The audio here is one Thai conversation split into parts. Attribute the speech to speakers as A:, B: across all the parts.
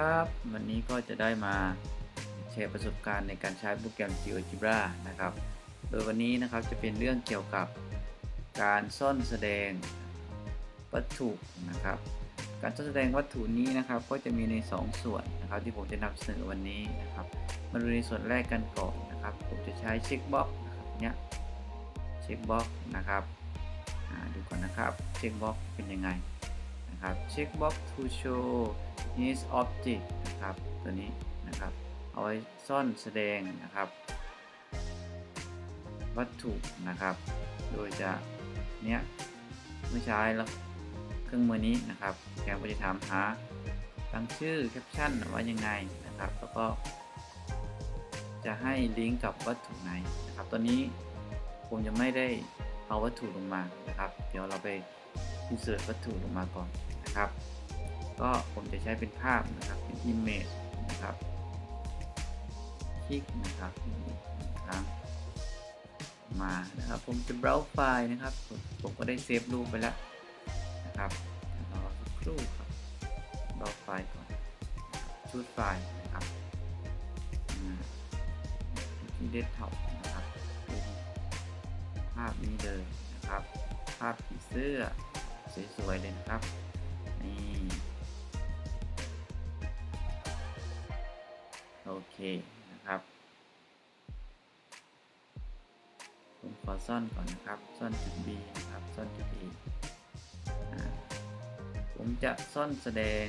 A: ครับ วันนี้ก็จะได้มาแชร์ประสบการณ์ในการใช้โปรแกรม GeoGebra นะครับ โดยวันนี้นะครับจะเป็นเรื่องเกี่ยวกับการซ่อนแสดงวัตถุนะครับ การซ่อนแสดงวัตถุนี้นะครับก็จะมีใน 2 ส่วนนะครับที่ผมจะนำเสนอวันนี้นะครับ มาดูในส่วนแรกกันก่อนนะครับ ผมจะใช้เช็คบ็อกนะครับเนี้ยเช็คบ็อกนะครับอ่าดูก่อนนะครับเช็คบ็อกเป็นยังไงนะครับเช็คบ็อก to show his object นะครับ ตัวนี้นะครับ เอาไว้ซ่อนแสดงนะครับ วัตถุนะครับ โดยจะเนี้ยเมื่อใช้แล้วเครื่องมือนี้นะครับแกก็จะถามหาตั้งชื่อแคปชั่นว่ายังไงนะครับ แล้วก็จะให้ลิงก์กับวัตถุไหนนะครับ ตอนนี้ผมจะไม่ได้เอาวัตถุลงมานะครับ เดี๋ยวเราไป insert วัตถุลงมาก่อนนะครับ ก็ผมจะใช้เป็นภาพนะครับเป็น image นะครับ คลิกนะครับครั้งมานะครับ ผมจะ browse ไฟล์นะครับ ผมก็ได้เซฟรูปไปแล้วนะครับรอสักครู่ครับ browse ไฟล์ก่อนชุดไฟล์นะครับอ่าที่เดสก์ท็อปนะครับเป็นภาพนี้เลยนะครับ ภาพผีเสื้อสวยๆเลยนะครับนี่ โอเคนะครับผมขอซ่อนก่อนนะครับ ซ่อนจุด B นะครับ ซ่อนจุด A อ่าผมจะซ่อนแสดง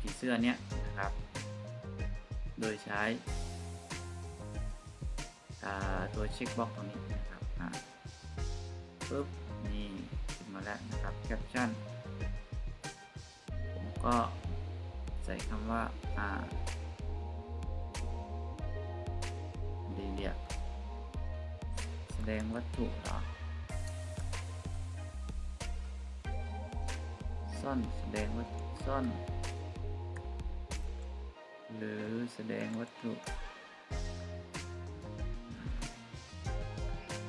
A: ผีเสื้อเนี้ยนะครับ โดยใช้ตัวเช็คบ็อกตรงนี้นะครับปุ๊บนี่ขึ้นมาแล้วนะครับแคปชั่นผมก็ใส่คำว่าอ่ เดียแสดงวัตถุเหรอ ซ่อนแสดงวัตถุซ่อน หรือแสดงวัตถุ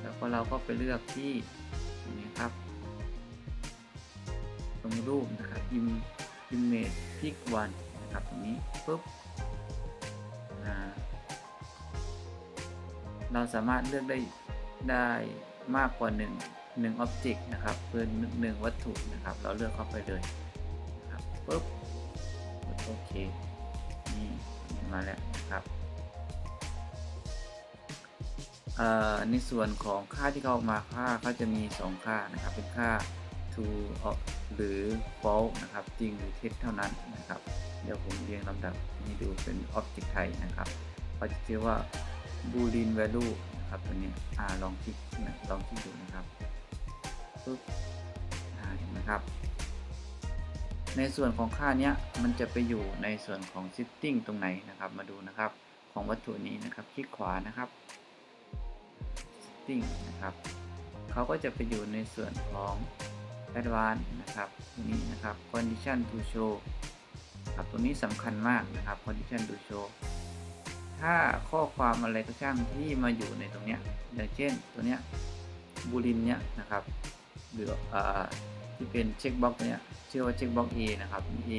A: แล้วก็เราก็ไปเลือกที่นี้ครับ ตรงรูปนะครับ image pick one นะครับ ตรงนี้ปุ๊บ เราสามารถเลือกได้ได้มากกว่า 1 1 object นะครับคือหนึ่งวัตถุนะครับ เราเลือกเข้าไปเลยนะครับปุ๊บกดโอเคนี่มาแล้วนะครับในส่วนของค่าที่เขาเอามาค่าเขาจะมี 2 ค่านะครับ เป็นค่า true หรือ false นะครับ จริงหรือเท็จเท่านั้นนะครับ เดี๋ยวผมเรียงลำดับให้ดูเป็น object ไทยนะครับเขาจะชื่อว่า boolean value นะครับตัวนี้อ่าลองคลิกนะลองคลิกดูนะครับปึ๊บอ่าเห็นไหมครับ ในส่วนของค่าเนี้ยมันจะไปอยู่ในส่วนของ setting ตรงไหนนะครับ มาดูนะครับของวัตถุนี้นะครับคลิกขวานะครับ setting นะครับเขาก็จะไปอยู่ในส่วนของ advanced นะครับตรงนี้นะครับ condition to show ครับตรงนี้สำคัญมากนะครับ condition to show ถ้าข้อความอะไรก็ช่างที่มาอยู่ในตรงเนี้ยอย่างเช่นตัวเนี้ยบูลินเนี้ยนะครับหรืออ่าที่เป็นเช็คบ็อกเนี้ยชื่อว่าเช็คบ็อก A นะครับ A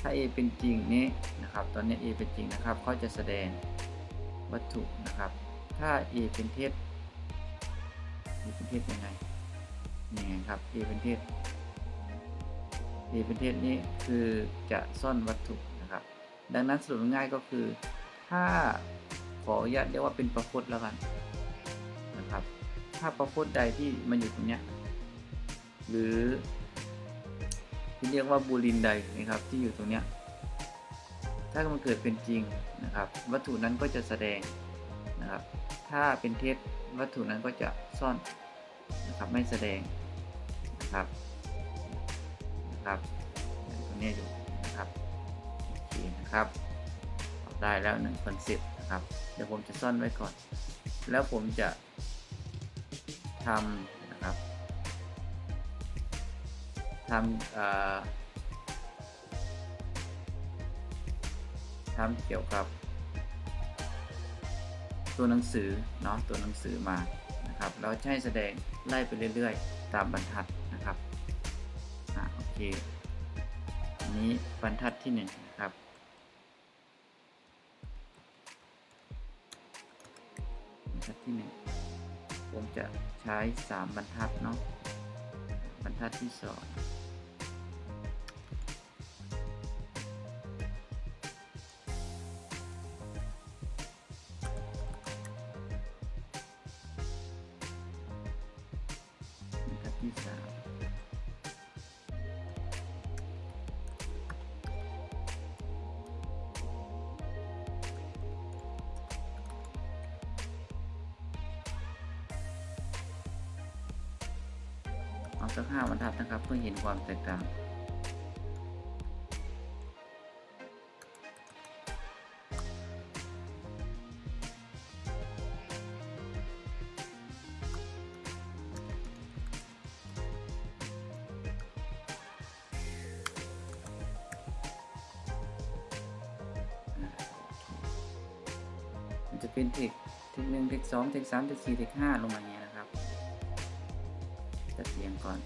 A: ถ้า A เป็นจริงนี้นะครับ ตอนนี้ A เป็นจริงนะครับเขาจะแสดงวัตถุนะครับ ถ้า A เป็นเท็จ A เป็นเท็จยังไงนี่ไงครับ A เป็นเท็จ A เป็นเท็จนี้คือจะซ่อนวัตถุนะครับ ดังนั้นสรุปง่ายก็คือ ถ้าขออนุญาตเรียกว่าเป็นประพจน์แล้วกันนะครับ ถ้าประพจน์ใดที่มันอยู่ตรงเนี้ยหรือที่เรียกว่าบูลินใดนะครับที่อยู่ตรงเนี้ยถ้ามันเกิดเป็นจริงนะครับ วัตถุนั้นก็จะแสดงนะครับ ถ้าเป็นเท็จวัตถุนั้นก็จะซ่อนนะครับไม่แสดงนะครับนะครับตรงนี้อยู่นะครับโอเคนะครับ ได้แล้ว 1010 นะครับ เดี๋ยวผมจะซ่อนไว้ก่อน แล้วผมจะทำนะครับทำทำเกี่ยวกับ ตัวหนังสือเนาะตัวหนังสือมานะครับแล้วใช้แสดงไล่ไปเรื่อยๆ ตามบรรทัดนะครับอ่าโอเคอันี้บรรทัดที่1 รทัดที่ 1 ผมจะใช้ 3 บรรทัดเนาะบรรทัดที่ 2ที่3 สักห้าบรรทัดนะครับ เพื่อเห็นความแตกต่างจะเป็นเทคเทคหนึ่งเทคสองเทคสามเทคสี่เทคห้าลงมาอย่างเงี้ยนะครับ จัดเรียงก่อน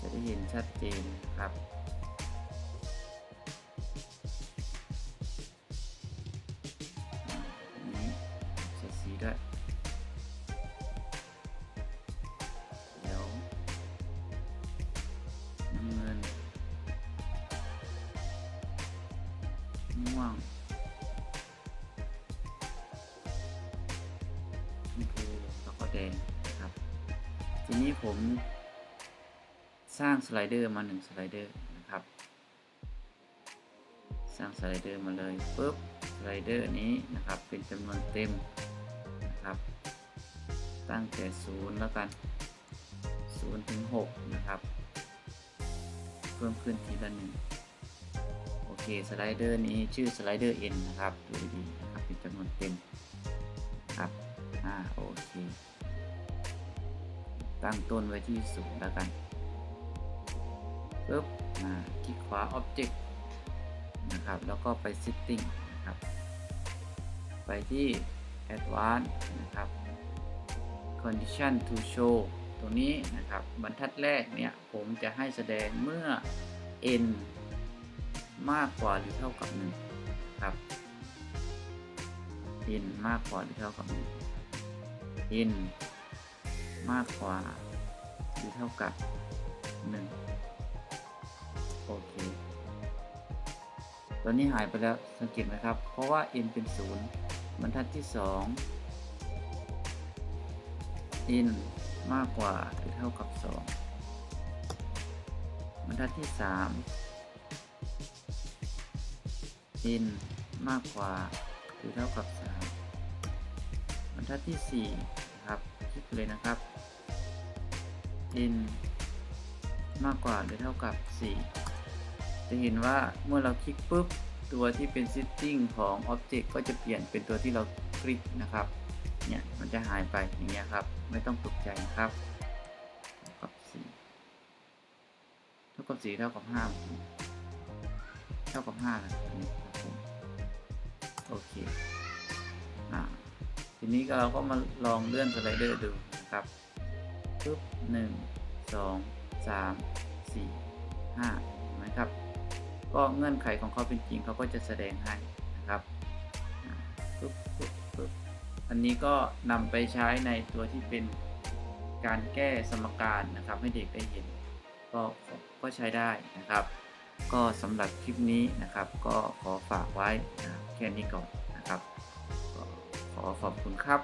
A: จะได้เห็นชัดเจนครับ ทีนี้ผมสร้างสไลเดอร์มาหนึ่งสไลเดอร์นะครับ สร้างสไลเดอร์มาเลยปุ๊บสไลเดอร์นี้นะครับเป็นจำนวนเต็มนะครับ ตั้งแต่ศูนย์แล้วกันศูนย์ถึงหกนะครับ เพิ่มขึ้นทีละหนึ่งโอเคสไลเดอร์นี้ชื่อสไลเดอร์ n นะครับดูดีนะครับเป็นจำนวนเต็มครับอ่าโอเค ตั้งต้นไว้ที่ศูนย์แล้วกันปึ๊บอ่าคลิกขวา Object นะครับ แล้วก็ไป Setting นะครับ ไปที่ Advanced นะครับ Condition to show ตรงนี้นะครับ บรรทัดแรกเนี่ย ผมจะให้แสดงเมื่อ n มากกว่าหรือเท่ากับ 1 ครับ n มากกว่าหรือเท่ากับ 1 n มากกว่าหรือเท่ากับ 1 โอเคตอนนี้หายไปแล้วสังเกตไหมครับ เพราะว่า n เป็น 0 บรรทัดที่ 2 n มากกว่าหรือเท่ากับ 2 บรรทัดที่ 3 n มากกว่าหรือเท่ากับ 3 บรรทัดที่4ครับ คลิกเลยนะครับ n มากกว่าหรือเท่ากับ 4 จะเห็นว่าเมื่อเราคลิกปุ๊บ ตัวที่เป็น setting ของ object ก็จะเปลี่ยนเป็นตัวที่เราคลิกนะครับ เนี่ยมันจะหายไปอย่างเงี้ยครับ ไม่ต้องตกใจนะครับเท่ากับ 4 เท่ากับ 4 เท่ากับ 5 เท่ากับ5นะครับโอเค อ่า ทีนี้เราก็มาลองเลื่อนสไลเดอร์ดูนะครับ ปึ๊บหนึ่งสองสามสี่ห้าเห็นไหมครับ ก็เงื่อนไขของเขาเป็นจริงเขาก็จะแสดงให้นะครับปึ๊บปึ๊บปึ๊บอันนี้ก็นำไปใช้ในตัวที่เป็นการแก้สมการนะครับ ให้เด็กได้เห็นก็ก็ใช้ได้นะครับ ก็สำหรับคลิปนี้นะครับ ก็ขอฝากไว้แค่นี้ก่อนนะครับ ขอขอบคุณครับ